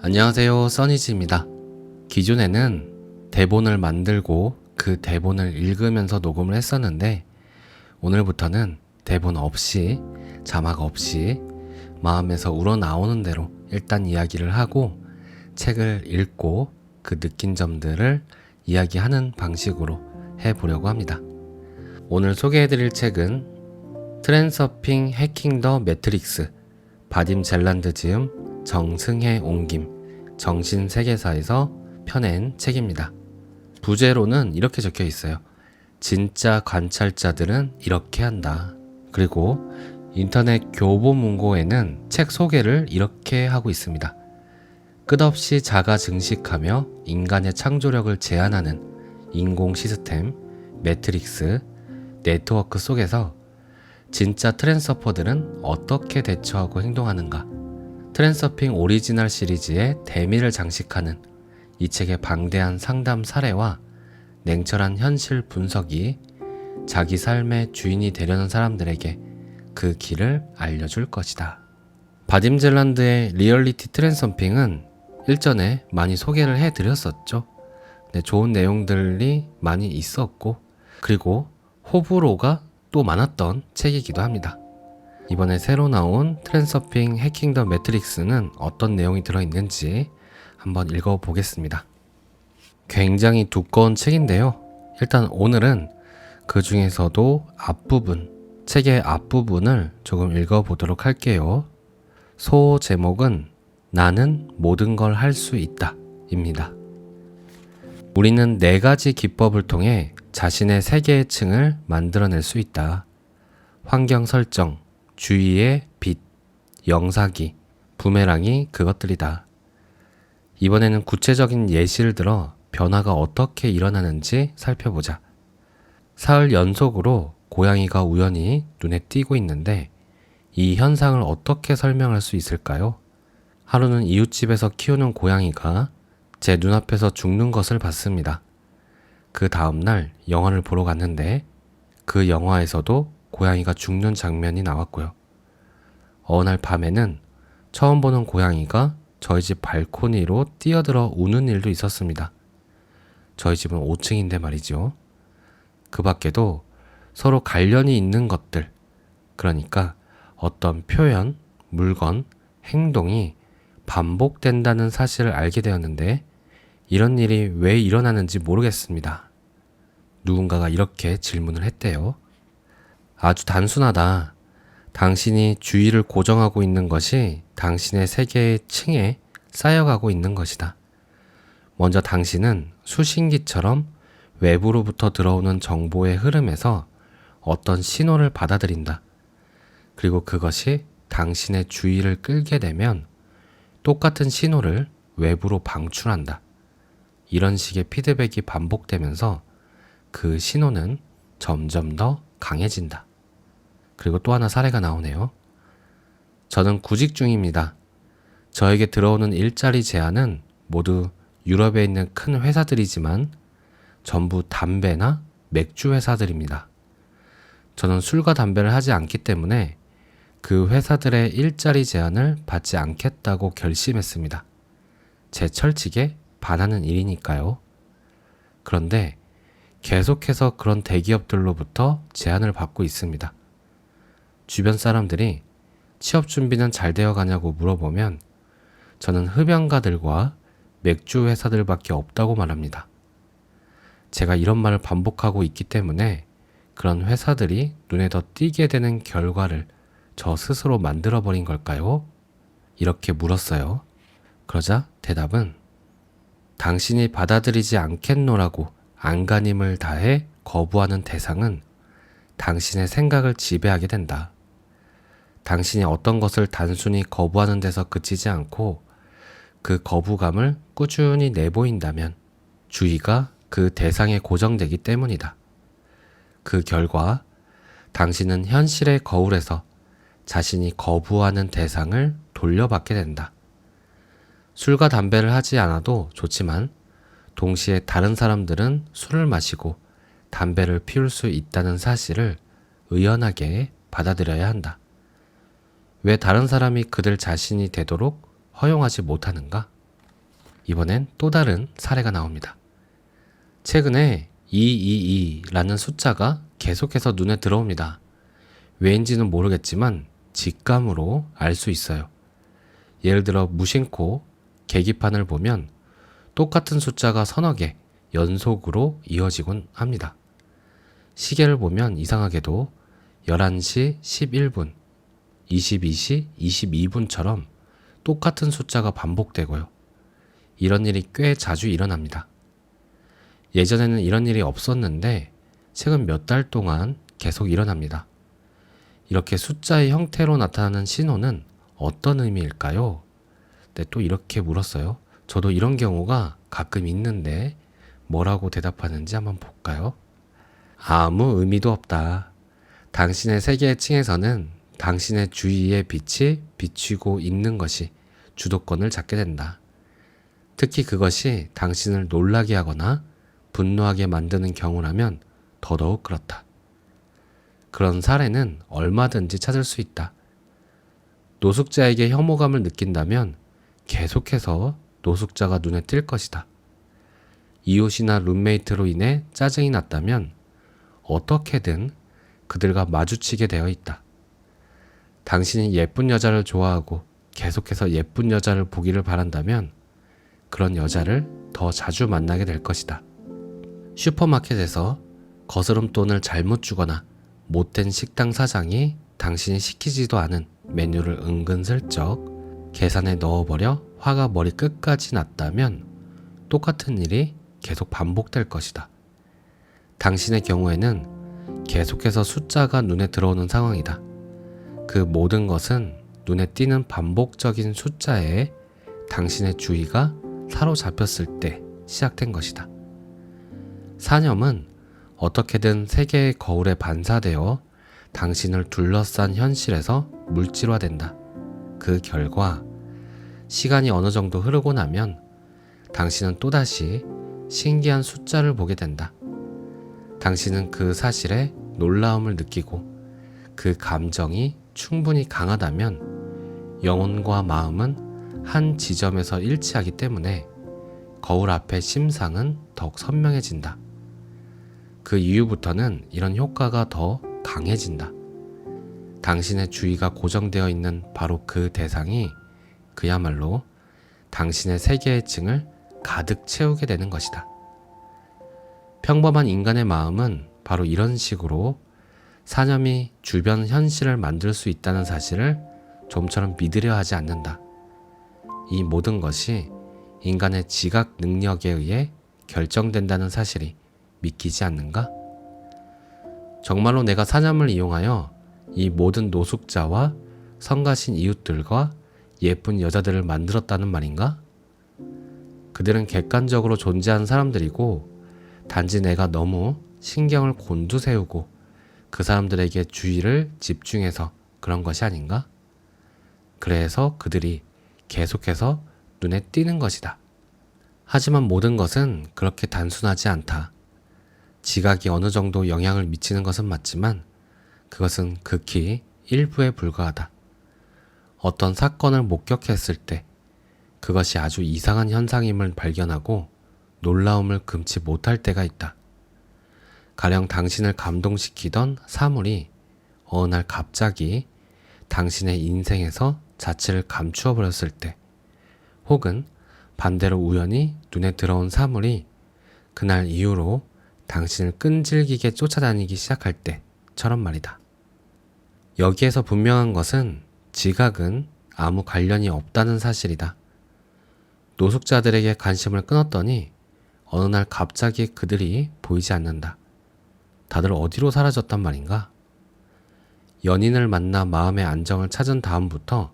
안녕하세요, 써니지입니다. 기존에는 대본을 만들고 그 대본을 읽으면서 녹음을 했었는데, 오늘부터는 대본 없이, 자막 없이, 마음에서 우러나오는 대로 일단 이야기를 하고, 책을 읽고 그 느낀 점들을 이야기하는 방식으로 해보려고 합니다. 오늘 소개해드릴 책은 트랜서핑 해킹 더 매트릭스 바딤 젤란드 지음 정승혜 옹김 정신세계사에서 펴낸 책입니다. 부제로는 이렇게 적혀 있어요. 진짜 관찰자들은 이렇게 한다. 그리고 인터넷 교보문고에는 책 소개를 이렇게 하고 있습니다. 끝없이 자가 증식하며 인간의 창조력을 제한하는 인공 시스템, 매트릭스, 네트워크 속에서 진짜 트랜서퍼들은 어떻게 대처하고 행동하는가? 트랜서핑 오리지널 시리즈의 대미를 장식하는 이 책의 방대한 상담 사례와 냉철한 현실 분석이 자기 삶의 주인이 되려는 사람들에게 그 길을 알려줄 것이다. 바딤젤란드의 리얼리티 트랜서핑은 일전에 많이 소개를 해드렸었죠. 네, 좋은 내용들이 많이 있었고, 그리고 호불호가 또 많았던 책이기도 합니다. 이번에 새로 나온 트랜서핑 해킹 더 매트릭스는 어떤 내용이 들어있는지 한번 읽어보겠습니다. 굉장히 두꺼운 책인데요. 일단 오늘은 그 중에서도 앞부분, 책의 앞부분을 조금 읽어보도록 할게요. 소 제목은 나는 모든 걸 할 수 있다. 입니다. 우리는 네 가지 기법을 통해 자신의 세계의 층을 만들어낼 수 있다. 환경 설정, 주위의 빛, 영사기, 부메랑이 그것들이다. 이번에는 구체적인 예시를 들어 변화가 어떻게 일어나는지 살펴보자. 사흘 연속으로 고양이가 우연히 눈에 띄고 있는데 이 현상을 어떻게 설명할 수 있을까요? 하루는 이웃집에서 키우는 고양이가 제 눈앞에서 죽는 것을 봤습니다. 그 다음날 영화를 보러 갔는데 그 영화에서도 고양이가 죽는 장면이 나왔고요. 어느 날 밤에는 처음 보는 고양이가 저희 집 발코니로 뛰어들어 우는 일도 있었습니다. 저희 집은 5층인데 말이죠. 그 밖에도 서로 관련이 있는 것들, 그러니까 어떤 표현, 물건, 행동이 반복된다는 사실을 알게 되었는데 이런 일이 왜 일어나는지 모르겠습니다. 누군가가 이렇게 질문을 했대요. 아주 단순하다. 당신이 주의를 고정하고 있는 것이 당신의 세계의 층에 쌓여가고 있는 것이다. 먼저 당신은 수신기처럼 외부로부터 들어오는 정보의 흐름에서 어떤 신호를 받아들인다. 그리고 그것이 당신의 주의를 끌게 되면 똑같은 신호를 외부로 방출한다. 이런 식의 피드백이 반복되면서 그 신호는 점점 더 강해진다. 그리고 또 하나 사례가 나오네요. 저는 구직 중입니다. 저에게 들어오는 일자리 제안은 모두 유럽에 있는 큰 회사들이지만 전부 담배나 맥주 회사들입니다. 저는 술과 담배를 하지 않기 때문에 그 회사들의 일자리 제안을 받지 않겠다고 결심했습니다. 제 철칙에 반하는 일이니까요. 그런데 계속해서 그런 대기업들로부터 제안을 받고 있습니다. 주변 사람들이 취업 준비는 잘 되어 가냐고 물어보면 저는 흡연가들과 맥주 회사들밖에 없다고 말합니다. 제가 이런 말을 반복하고 있기 때문에 그런 회사들이 눈에 더 띄게 되는 결과를 저 스스로 만들어 버린 걸까요? 이렇게 물었어요. 그러자 대답은 당신이 받아들이지 않겠노라고 안간힘을 다해 거부하는 대상은 당신의 생각을 지배하게 된다. 당신이 어떤 것을 단순히 거부하는 데서 그치지 않고 그 거부감을 꾸준히 내보인다면 주의가 그 대상에 고정되기 때문이다. 그 결과 당신은 현실의 거울에서 자신이 거부하는 대상을 돌려받게 된다. 술과 담배를 하지 않아도 좋지만 동시에 다른 사람들은 술을 마시고 담배를 피울 수 있다는 사실을 의연하게 받아들여야 한다. 왜 다른 사람이 그들 자신이 되도록 허용하지 못하는가? 이번엔 또 다른 사례가 나옵니다. 최근에 222라는 숫자가 계속해서 눈에 들어옵니다. 왜인지는 모르겠지만 직감으로 알 수 있어요. 예를 들어 무심코 계기판을 보면 똑같은 숫자가 서너 개 연속으로 이어지곤 합니다. 시계를 보면 이상하게도 11시 11분, 22시 22분처럼 똑같은 숫자가 반복되고요. 이런 일이 꽤 자주 일어납니다. 예전에는 이런 일이 없었는데 최근 몇 달 동안 계속 일어납니다. 이렇게 숫자의 형태로 나타나는 신호는 어떤 의미일까요? 네, 또 이렇게 물었어요. 저도 이런 경우가 가끔 있는데 뭐라고 대답하는지 한번 볼까요? 아무 의미도 없다. 당신의 세계의 층에서는 당신의 주위의 빛이 비추고 있는 것이 주도권을 잡게 된다. 특히 그것이 당신을 놀라게 하거나 분노하게 만드는 경우라면 더더욱 그렇다. 그런 사례는 얼마든지 찾을 수 있다. 노숙자에게 혐오감을 느낀다면 계속해서 노숙자가 눈에 띌 것이다. 이웃이나 룸메이트로 인해 짜증이 났다면 어떻게든 그들과 마주치게 되어 있다. 당신이 예쁜 여자를 좋아하고 계속해서 예쁜 여자를 보기를 바란다면 그런 여자를 더 자주 만나게 될 것이다. 슈퍼마켓에서 거스름돈을 잘못 주거나 못된 식당 사장이 당신이 시키지도 않은 메뉴를 은근슬쩍 계산에 넣어버려 화가 머리 끝까지 났다면 똑같은 일이 계속 반복될 것이다. 당신의 경우에는 계속해서 숫자가 눈에 들어오는 상황이다. 그 모든 것은 눈에 띄는 반복적인 숫자에 당신의 주의가 사로잡혔을 때 시작된 것이다. 사념은 어떻게든 세계의 거울에 반사되어 당신을 둘러싼 현실에서 물질화된다. 그 결과 시간이 어느 정도 흐르고 나면 당신은 또다시 신기한 숫자를 보게 된다. 당신은 그 사실에 놀라움을 느끼고 그 감정이 충분히 강하다면 영혼과 마음은 한 지점에서 일치하기 때문에 거울 앞의 심상은 더욱 선명해진다. 그 이후부터는 이런 효과가 더 강해진다. 당신의 주의가 고정되어 있는 바로 그 대상이 그야말로 당신의 세계의 층을 가득 채우게 되는 것이다. 평범한 인간의 마음은 바로 이런 식으로 사념이 주변 현실을 만들 수 있다는 사실을 좀처럼 믿으려 하지 않는다. 이 모든 것이 인간의 지각 능력에 의해 결정된다는 사실이 믿기지 않는가? 정말로 내가 사념을 이용하여 이 모든 노숙자와 성가신 이웃들과 예쁜 여자들을 만들었다는 말인가? 그들은 객관적으로 존재하는 사람들이고 단지 내가 너무 신경을 곤두세우고 그 사람들에게 주의를 집중해서 그런 것이 아닌가? 그래서 그들이 계속해서 눈에 띄는 것이다. 하지만 모든 것은 그렇게 단순하지 않다. 지각이 어느 정도 영향을 미치는 것은 맞지만 그것은 극히 일부에 불과하다. 어떤 사건을 목격했을 때 그것이 아주 이상한 현상임을 발견하고 놀라움을 금치 못할 때가 있다. 가령 당신을 감동시키던 사물이 어느 날 갑자기 당신의 인생에서 자취를 감추어 버렸을 때, 혹은 반대로 우연히 눈에 들어온 사물이 그날 이후로 당신을 끈질기게 쫓아다니기 시작할 때처럼 말이다. 여기에서 분명한 것은 지각은 아무 관련이 없다는 사실이다. 노숙자들에게 관심을 끊었더니 어느 날 갑자기 그들이 보이지 않는다. 다들 어디로 사라졌단 말인가? 연인을 만나 마음의 안정을 찾은 다음부터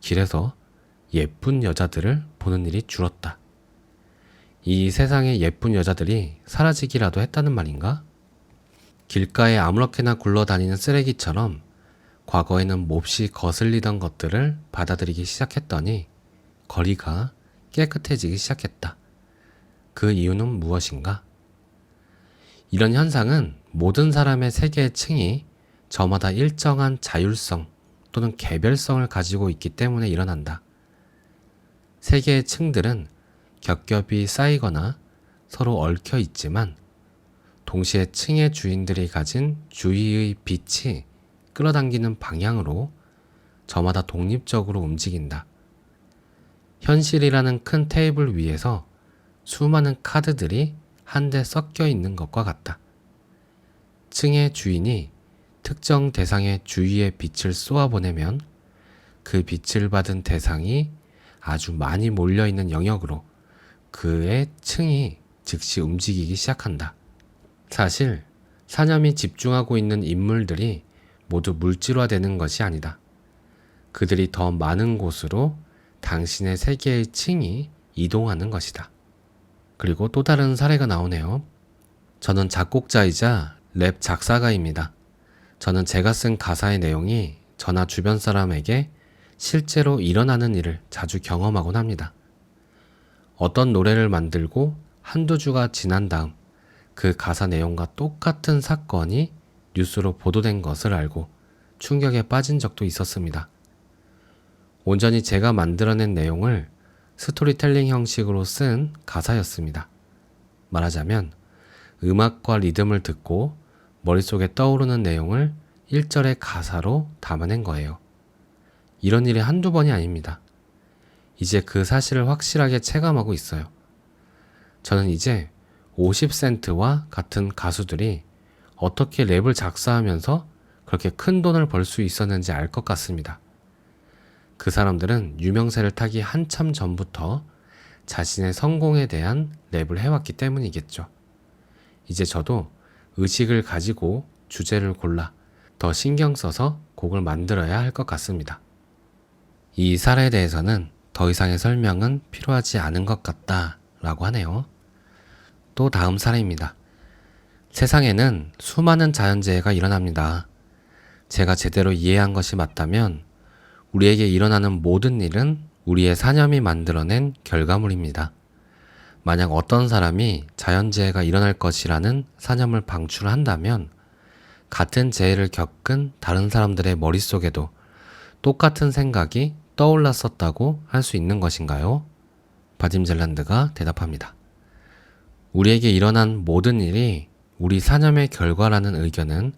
길에서 예쁜 여자들을 보는 일이 줄었다. 이 세상의 예쁜 여자들이 사라지기라도 했다는 말인가? 길가에 아무렇게나 굴러다니는 쓰레기처럼 과거에는 몹시 거슬리던 것들을 받아들이기 시작했더니 거리가 깨끗해지기 시작했다. 그 이유는 무엇인가? 이런 현상은 모든 사람의 세계의 층이 저마다 일정한 자율성 또는 개별성을 가지고 있기 때문에 일어난다. 세계의 층들은 겹겹이 쌓이거나 서로 얽혀 있지만 동시에 층의 주인들이 가진 주의의 빛이 끌어당기는 방향으로 저마다 독립적으로 움직인다. 현실이라는 큰 테이블 위에서 수많은 카드들이 한데 섞여 있는 것과 같다. 층의 주인이 특정 대상의 주위에 빛을 쏘아보내면 그 빛을 받은 대상이 아주 많이 몰려있는 영역으로 그의 층이 즉시 움직이기 시작한다. 사실 사념이 집중하고 있는 인물들이 모두 물질화되는 것이 아니다. 그들이 더 많은 곳으로 당신의 세계의 층이 이동하는 것이다. 그리고 또 다른 사례가 나오네요. 저는 작곡자이자 랩 작사가입니다. 저는 제가 쓴 가사의 내용이 저나 주변 사람에게 실제로 일어나는 일을 자주 경험하곤 합니다. 어떤 노래를 만들고 한두 주가 지난 다음 그 가사 내용과 똑같은 사건이 뉴스로 보도된 것을 알고 충격에 빠진 적도 있었습니다. 온전히 제가 만들어낸 내용을 스토리텔링 형식으로 쓴 가사였습니다. 말하자면 음악과 리듬을 듣고 머릿속에 떠오르는 내용을 1절의 가사로 담아낸 거예요. 이런 일이 한두 번이 아닙니다. 이제 그 사실을 확실하게 체감하고 있어요. 저는 이제 50센트와 같은 가수들이 어떻게 랩을 작사하면서 그렇게 큰 돈을 벌 수 있었는지 알 것 같습니다. 그 사람들은 유명세를 타기 한참 전부터 자신의 성공에 대한 랩을 해왔기 때문이겠죠. 이제 저도 의식을 가지고 주제를 골라 더 신경 써서 곡을 만들어야 할 것 같습니다. 이 사례에 대해서는 더 이상의 설명은 필요하지 않은 것 같다 라고 하네요. 또 다음 사례입니다. 세상에는 수많은 자연재해가 일어납니다. 제가 제대로 이해한 것이 맞다면 우리에게 일어나는 모든 일은 우리의 사념이 만들어낸 결과물입니다. 만약 어떤 사람이 자연재해가 일어날 것이라는 사념을 방출한다면 같은 재해를 겪은 다른 사람들의 머릿속에도 똑같은 생각이 떠올랐었다고 할 수 있는 것인가요? 바딤 젤란드가 대답합니다. 우리에게 일어난 모든 일이 우리 사념의 결과라는 의견은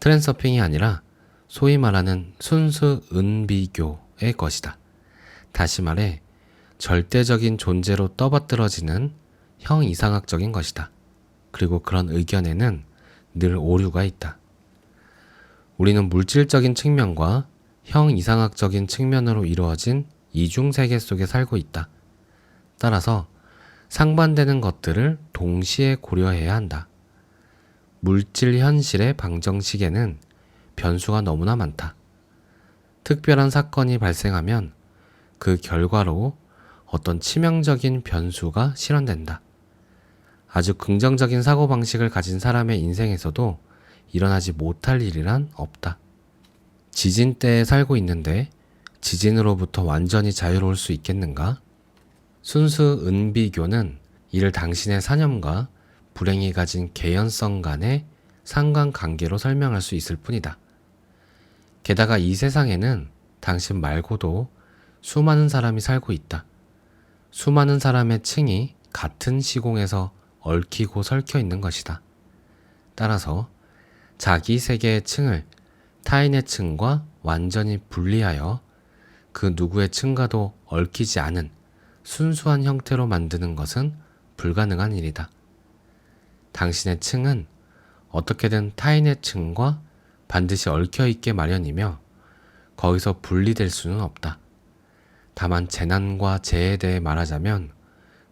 트랜서핑이 아니라 소위 말하는 순수 은비교의 것이다. 다시 말해, 절대적인 존재로 떠받들어지는 형 이상학적인 것이다. 그리고 그런 의견에는 늘 오류가 있다. 우리는 물질적인 측면과 형 이상학적인 측면으로 이루어진 이중세계 속에 살고 있다. 따라서 상반되는 것들을 동시에 고려해야 한다. 물질 현실의 방정식에는 변수가 너무나 많다. 특별한 사건이 발생하면 그 결과로 어떤 치명적인 변수가 실현된다. 아주 긍정적인 사고방식을 가진 사람의 인생에서도 일어나지 못할 일이란 없다. 지진 때에 살고 있는데 지진으로부터 완전히 자유로울 수 있겠는가? 순수 은비교는 이를 당신의 사념과 불행이 가진 개연성 간의 상관관계로 설명할 수 있을 뿐이다. 게다가 이 세상에는 당신 말고도 수많은 사람이 살고 있다. 수많은 사람의 층이 같은 시공에서 얽히고 설켜 있는 것이다. 따라서 자기 세계의 층을 타인의 층과 완전히 분리하여 그 누구의 층과도 얽히지 않은 순수한 형태로 만드는 것은 불가능한 일이다. 당신의 층은 어떻게든 타인의 층과 반드시 얽혀 있게 마련이며 거기서 분리될 수는 없다. 다만 재난과 재해에 대해 말하자면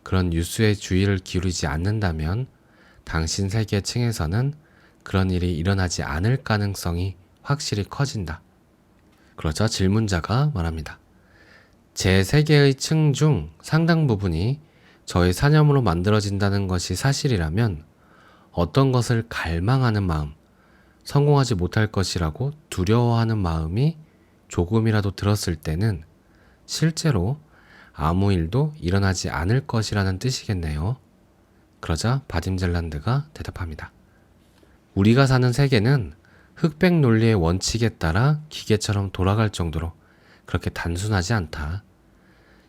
그런 뉴스에 주의를 기울이지 않는다면 당신 세계 층에서는 그런 일이 일어나지 않을 가능성이 확실히 커진다. 그러자 질문자가 말합니다. 제 세계의 층 중 상당 부분이 저의 사념으로 만들어진다는 것이 사실이라면 어떤 것을 갈망하는 마음, 성공하지 못할 것이라고 두려워하는 마음이 조금이라도 들었을 때는 실제로 아무 일도 일어나지 않을 것이라는 뜻이겠네요. 그러자 바딤젤란드가 대답합니다. 우리가 사는 세계는 흑백 논리의 원칙에 따라 기계처럼 돌아갈 정도로 그렇게 단순하지 않다.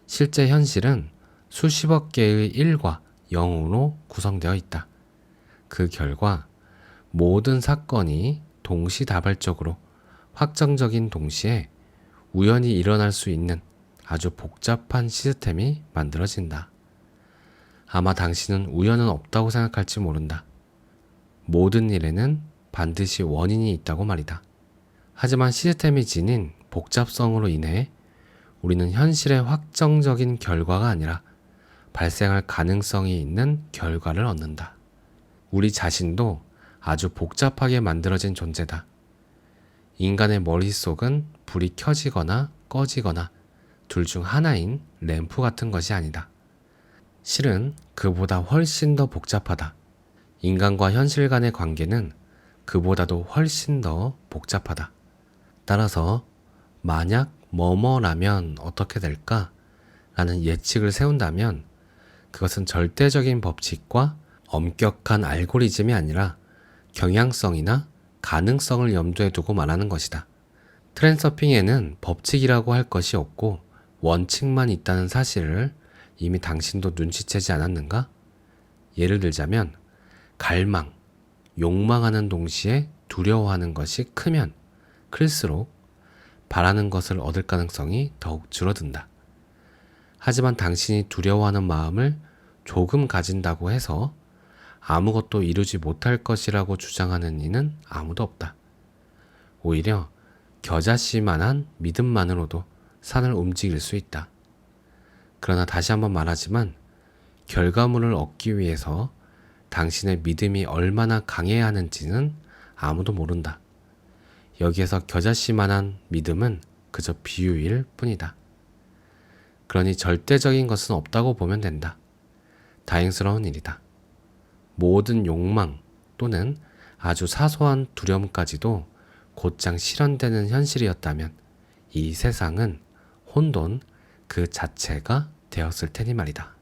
실제 현실은 수십억 개의 1과 0으로 구성되어 있다. 그 결과 모든 사건이 동시다발적으로 확정적인 동시에 우연히 일어날 수 있는 아주 복잡한 시스템이 만들어진다. 아마 당신은 우연은 없다고 생각할지 모른다. 모든 일에는 반드시 원인이 있다고 말이다. 하지만 시스템이 지닌 복잡성으로 인해 우리는 현실의 확정적인 결과가 아니라 발생할 가능성이 있는 결과를 얻는다. 우리 자신도 아주 복잡하게 만들어진 존재다. 인간의 머릿속은 불이 켜지거나 꺼지거나 둘 중 하나인 램프 같은 것이 아니다. 실은 그보다 훨씬 더 복잡하다. 인간과 현실 간의 관계는 그보다도 훨씬 더 복잡하다. 따라서 만약 뭐뭐라면 어떻게 될까? 라는 예측을 세운다면 그것은 절대적인 법칙과 엄격한 알고리즘이 아니라 경향성이나 가능성을 염두에 두고 말하는 것이다. 트랜서핑에는 법칙이라고 할 것이 없고 원칙만 있다는 사실을 이미 당신도 눈치채지 않았는가? 예를 들자면 갈망, 욕망하는 동시에 두려워하는 것이 크면 클수록 바라는 것을 얻을 가능성이 더욱 줄어든다. 하지만 당신이 두려워하는 마음을 조금 가진다고 해서 아무것도 이루지 못할 것이라고 주장하는 이는 아무도 없다. 오히려 겨자씨만한 믿음만으로도 산을 움직일 수 있다. 그러나 다시 한번 말하지만 결과물을 얻기 위해서 당신의 믿음이 얼마나 강해야 하는지는 아무도 모른다. 여기에서 겨자씨만한 믿음은 그저 비유일 뿐이다. 그러니 절대적인 것은 없다고 보면 된다. 다행스러운 일이다. 모든 욕망 또는 아주 사소한 두려움까지도 곧장 실현되는 현실이었다면 이 세상은 혼돈 그 자체가 되었을 테니 말이다.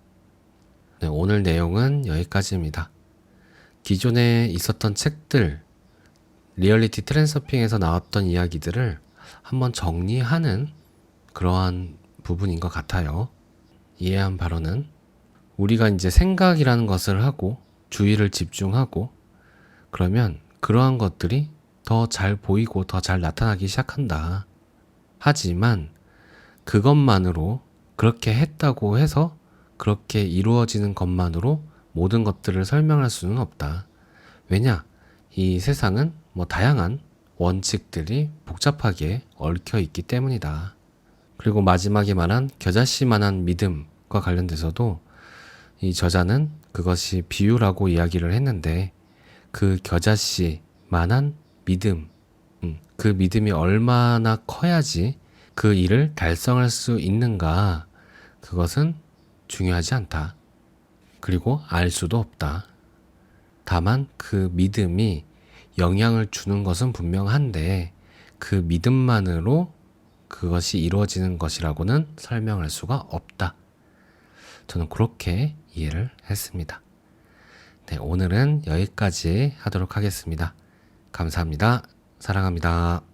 네, 오늘 내용은 여기까지입니다. 기존에 있었던 책들, 리얼리티 트랜서핑에서 나왔던 이야기들을 한번 정리하는 그러한 부분인 것 같아요. 이해한 바로는 우리가 이제 생각이라는 것을 하고 주의를 집중하고 그러면 그러한 것들이 더 잘 보이고 더 잘 나타나기 시작한다. 하지만 그것만으로 그렇게 했다고 해서 그렇게 이루어지는 것만으로 모든 것들을 설명할 수는 없다. 왜냐? 이 세상은 뭐 다양한 원칙들이 복잡하게 얽혀 있기 때문이다. 그리고 마지막에 말한 겨자씨만한 믿음과 관련돼서도 이 저자는 그것이 비유라고 이야기를 했는데 그 겨자씨 만한 믿음, 음, 그 믿음이 얼마나 커야지 그 일을 달성할 수 있는가 그것은 중요하지 않다. 그리고 알 수도 없다. 다만 그 믿음이 영향을 주는 것은 분명한데 그 믿음만으로 그것이 이루어지는 것이라고는 설명할 수가 없다. 저는 그렇게 이해를 했습니다. 네, 오늘은 여기까지 하도록 하겠습니다. 감사합니다. 사랑합니다.